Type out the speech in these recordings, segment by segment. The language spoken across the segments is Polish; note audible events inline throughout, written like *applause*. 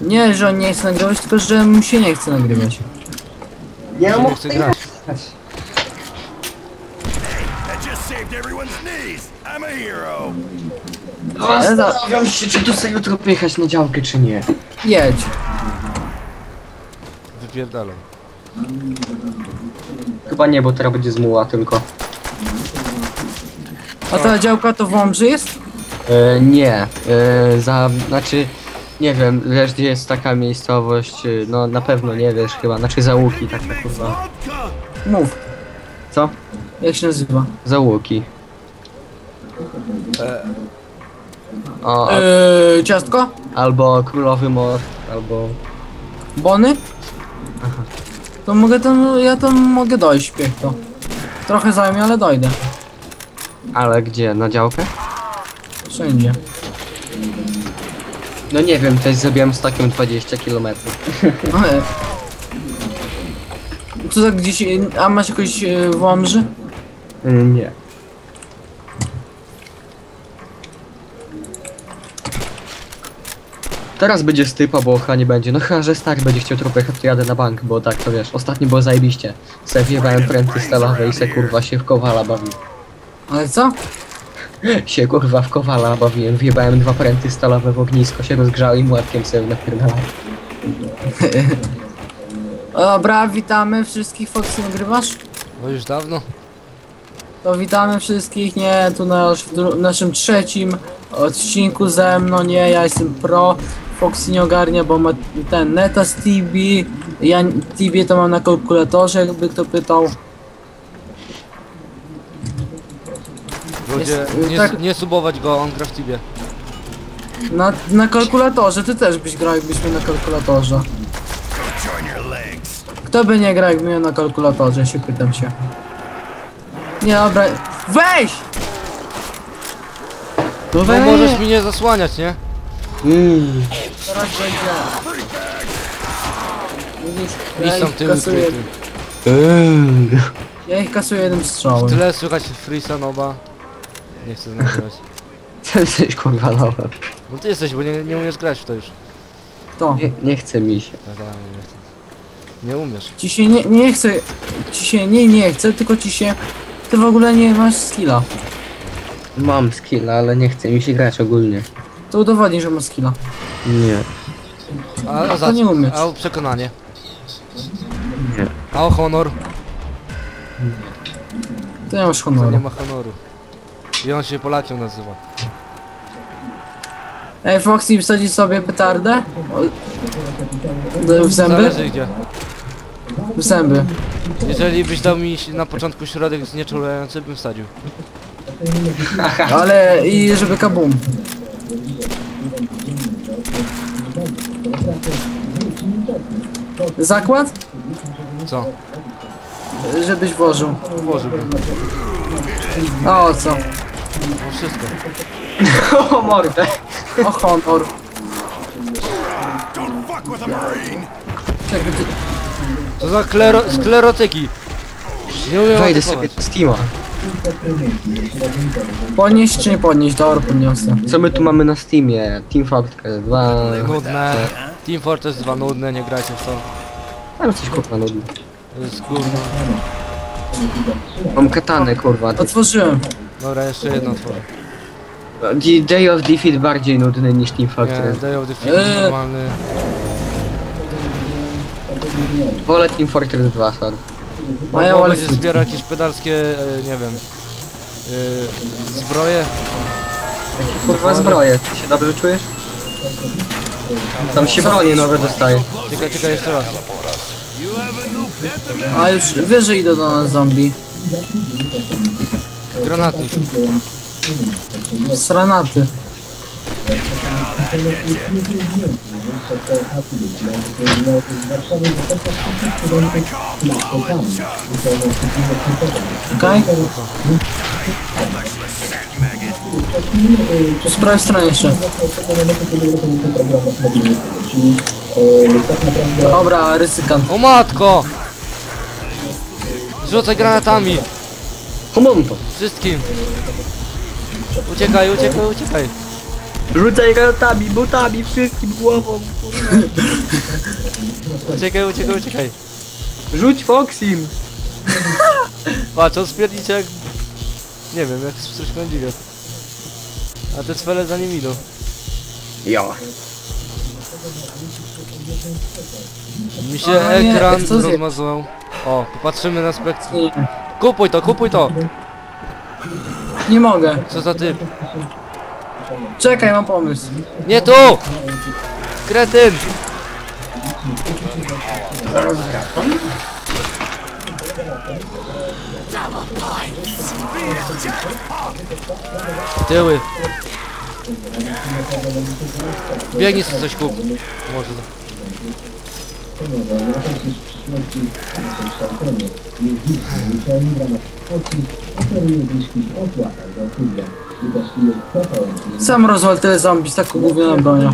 Nie, że on nie chce nagrywać, tylko że mu się nie chce nagrywać. Ja mu chcę grać. Zastanawiam się, czy tu sobie jutro pojechać na działkę, czy nie. Jedź. Wypierdalaj. Chyba nie, bo teraz będzie zmuła tylko. A ta działka to w Łomży jest? E, nie, e, za, znaczy, nie wiem, wiesz gdzie jest taka miejscowość, e, no na pewno nie wiesz chyba, znaczy Załuki, taka kurwa. Mów. Co? Jak się nazywa? Załuki. O, a, Eee, ciastko? albo Królowy Mor, albo... Bony? To mogę tam, ja tam mogę dojść piechto. Trochę zajmie, ale dojdę. Ale gdzie, na działkę? Wszędzie. No nie wiem, też zrobiłem z takim 20 km. *laughs* Ale... Co tak gdzieś, a masz jakoś e, w Łomży? nie. Teraz będzie stypa, bo ocha nie będzie. No chyba, że stary będzie chciał trochę to jadę na bank, bo tak to wiesz. Ostatnio było zajebiście. Se wjebałem pręty stalowe i se kurwa się w kowala bawił. Ale co? Się kurwa w kowala bawiłem. Wjebałem dwa pręty stalowe w ognisko, się rozgrzały i młotkiem sobie napierdalałem. *laughs* Dobra, witamy wszystkich. Foxy nagrywasz? No już dawno. To witamy wszystkich, nie, tu na w dru- naszym trzecim odcinku ze mną, nie, ja jestem pro, Foxy nie ogarnia, bo ma ten Neta z TB, ja TB to mam na kalkulatorze, jakby kto pytał. Ludzie, nie, tak- nie subować go, on gra w Tibie. Na, na kalkulatorze, ty też byś grał jakbyś miał na kalkulatorze. Kto by nie grał jakby miał na kalkulatorze, się pytam się. Nie, dobra, weź! No No weź! możesz mi nie zasłaniać, nie? Mm. Teraz będzie. Widzisz, ja ich kasuję. Mm. ja ich kasuję jednym strzałem. Tyle słychać. Nie chcę nagrywać. *laughs* Co jesteś kurwa nowe? No ty jesteś, bo nie, nie umiesz grać w to już. To. Nie, nie chce mi się. Tak, tak, nie, chcę. nie umiesz. Ci się nie, nie chce, ci się nie, nie chce, tylko ci się, ty w ogóle nie masz skilla. Mam skill, ale nie chce mi się grać ogólnie. To udowodni, że masz skilla. Nie. A, a, to nie umieć. a o przekonanie. Nie. A o honor. To nie masz To nie ma honoru. I on się Polakiem nazywa. Ej, Foxy, wsadzić sobie petardę? O, w zęby? Zależy gdzie. W zęby. Jeżeli byś dał mi na początku środek znieczulający, bym wsadził. *laughs* Ale i żeby kabum. Zakład? Co? Żebyś włożył. Włożyłbym. O co? No wszystko. O mordę! O honor. Czekaj, ty... Co za klero sklerotyki? Nie umiem Wejdę sobie z Steama. Podnieść czy nie podnieść? Dobra, podniosę. Co my tu mamy na Steamie? Team Fortress 2. Nudne. Team Fortress 2 nudne, nie grajcie w to. Ale coś kurwa nudne. To jest gówno. Mam katanę kurwa. Otworzyłem. Dobra, jeszcze jedno otworzę. D- Day of Defeat bardziej nudny niż Team Nie, Fortress. Day of the Film Eee. normalny. Wolę Team Fortress 2, sorry. A ja Bo wolę będzie zbierał jakieś pedalskie, e, nie wiem, e, zbroje. Kurwa zbroję, ty się dobrze czujesz? Tam się bronie nowe dostaje. Czekaj, czekaj jeszcze raz. A już wyżej idą do nas zombie. Granatnik. Sranaty. Okej. Tu z prawej strony jeszcze. Dobra, ryzykant. O matko! Rzucaj granatami! Humonto! Wszystkim! Uciekaj, uciekaj, uciekaj! Rzucaj granatami, butami, wszystkim głową. Uciekaj, uciekaj, uciekaj. Rzuć Foxim. Patrz, on spiernicie jak... Nie wiem, jak coś będzie. A te cwele za nim idą. Jo. Mi się nie, ekran rozmazał. O, popatrzymy na spektrum. Kupuj to, kupuj to! nie mogę. Co za typ? Czekaj, mam pomysł. Nie tu! Kretyn! Tyły. Biegnij sobie coś kup. Może. Sam rozwal tyle zombie z taką główną bronią.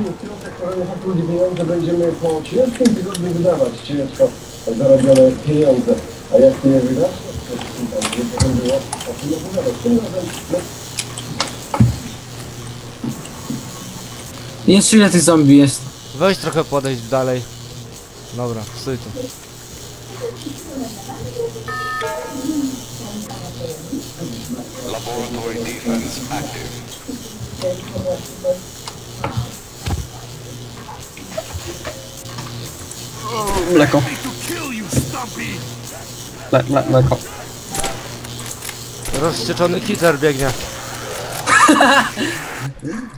będziemy po 30 tygodniu wydawać ciężko zarobione pieniądze. A jak ty je wydasz? to nie potem było, o. Tym razem, no, Jeszcze ile tych zombie jest? Weź trochę podejść dalej. Dobra, stój tu. Mleko. To kill you, Stumpy! Le, le, mleko. Rozścieczony Hitler biegnie. *laughs*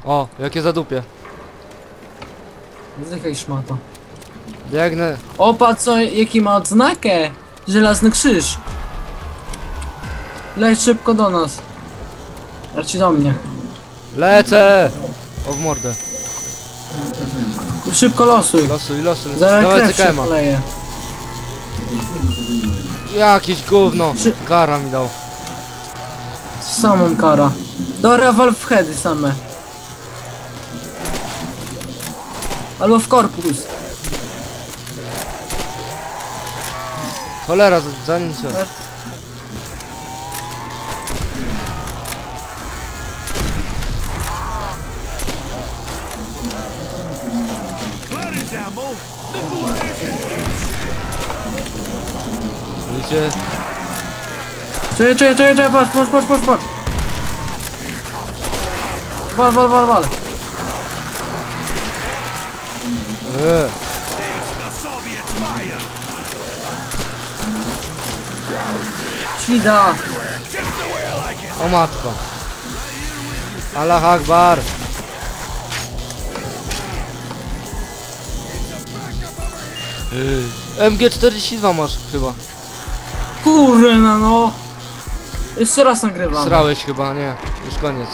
O, jakie zadupie. Zdychaj szmato. Biegnę. O, patrz co, jaki ma odznakę! Żelazny krzyż. Leć szybko do nas. Raczej do mnie. Lecę! O w mordę. Szybko losuj. Losuj, losuj. Zaraz Dawaj krew się cykema. poleje. Jakieś gówno. Kara mi dał. Samą kara. Dobra, wal w heady same. Albo w korpus. Cholera, za-. Clouded ammo! Widzicie? Czekaj, czekaj, czekaj, czekaj, patrz, patrz, patrz, patrz, patrz. Wal, wal, wal, wal. Eee. Świda. O matko. Allah Akbar. Eee. MG42 masz chyba. Kurna no. Jeszcze raz nagrywam. Srałeś chyba, nie. Już koniec.